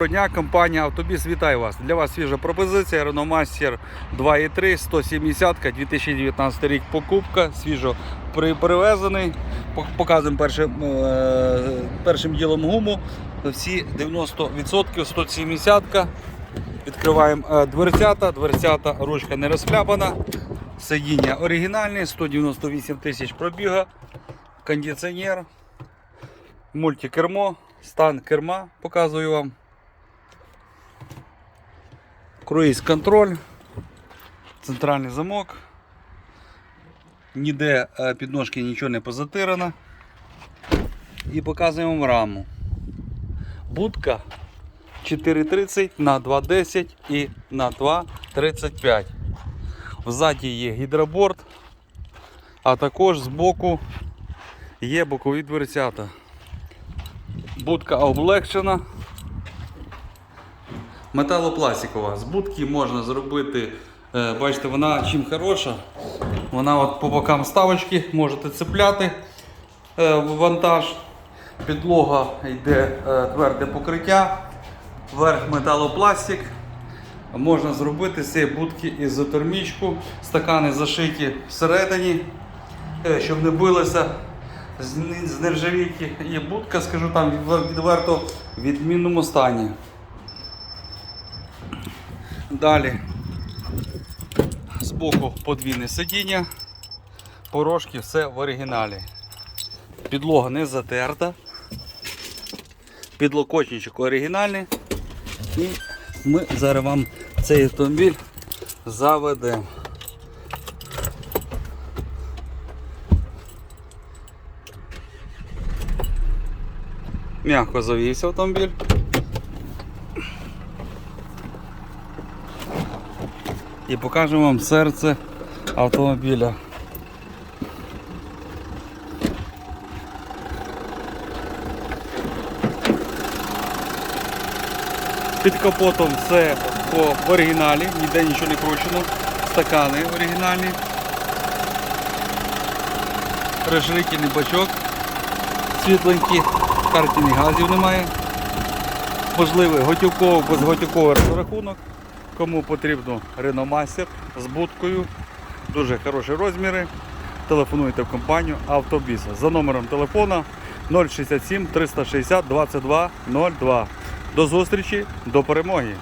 Доброго дня, компанія Автобіс вітає вас. Для вас свіжа пропозиція Renault Master 2.3 170 2019 рік покупка, свіжо привезений. Показуємо першим, е, першим ділом гуму. Всі 90% 170 Відкриваємо е, дверцята, дверцята, ручка не розкляпана. Сидіння оригінальне, 198 тисяч пробіга, кондиціонер, мультикермо, стан керма показую вам. Круїз контроль, центральний замок. Ніде е, підножки нічого не позатирано. І показуємо раму. Будка 4,30 на 2,10 і на 2,35. Взаді є гідроборд, а також збоку є бокові дверцята. Будка облегчена. Металопластикова. З будки можна зробити, е, бачите, вона чим хороша. Вона от по бокам ставочки можете цепляти е, в вантаж. Підлога йде е, тверде покриття, верх металопластик. Можна зробити з цієї будки ізотермічку, стакани зашиті всередині, щоб не билося з нержавійки. І будка, скажу там відверто в відмінному стані. Далі збоку подвійне сидіння, порожки все в оригіналі. Підлога не затерта. Підлокотничок оригінальний. І ми зараз вам цей автомобіль заведемо. М'яко завівся автомобіль. І покажемо вам серце автомобіля. Під капотом все по оригіналі, ніде нічого не кручено. Стакани оригінальні. Розширительний бачок. Світленький, картини газів немає. Можливий готівково, безготівковий розрахунок. Кому потрібно Реномастер з будкою. Дуже хороші розміри. Телефонуйте в компанію Автобіс за номером телефона 067 360 22 02. До зустрічі, до перемоги!